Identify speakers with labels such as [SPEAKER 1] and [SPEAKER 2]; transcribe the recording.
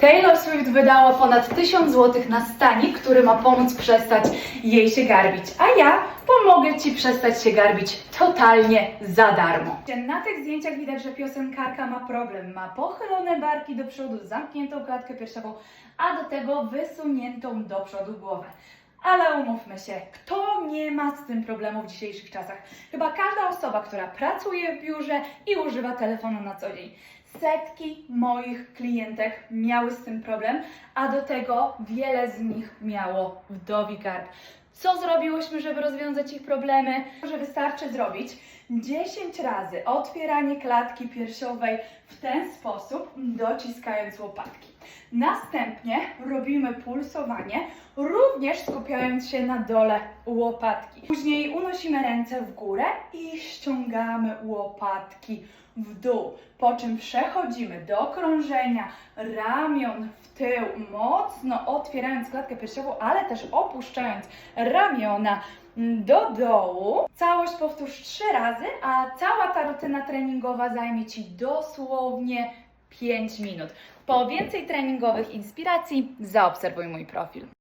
[SPEAKER 1] Taylor Swift wydała ponad 1000 zł na stanik, który ma pomóc przestać jej się garbić, a ja pomogę Ci przestać się garbić totalnie za darmo. Na tych zdjęciach widać, że piosenkarka ma problem. Ma pochylone barki do przodu, zamkniętą klatkę piersiową, a do tego wysuniętą do przodu głowę. Ale umówmy się, kto nie ma z tym problemu w dzisiejszych czasach? Chyba każda osoba, która pracuje w biurze i używa telefonu na co dzień. Setki moich klientek miały z tym problem, a do tego wiele z nich miało wdowi garb. Co zrobiłyśmy, żeby rozwiązać ich problemy? Że wystarczy zrobić 10 razy otwieranie klatki piersiowej w ten sposób, dociskając łopatki. Następnie robimy pulsowanie, również skupiając się na dole łopatki. Później unosimy ręce w górę i ściągamy łopatki w dół, po czym przechodzimy do krążenia ramion w tył, mocno otwierając klatkę piersiową, ale też opuszczając ramiona do dołu. Całość powtórz trzy razy, a cała ta rutyna treningowa zajmie Ci dosłownie 5 minut. Po więcej treningowych inspiracji zaobserwuj mój profil.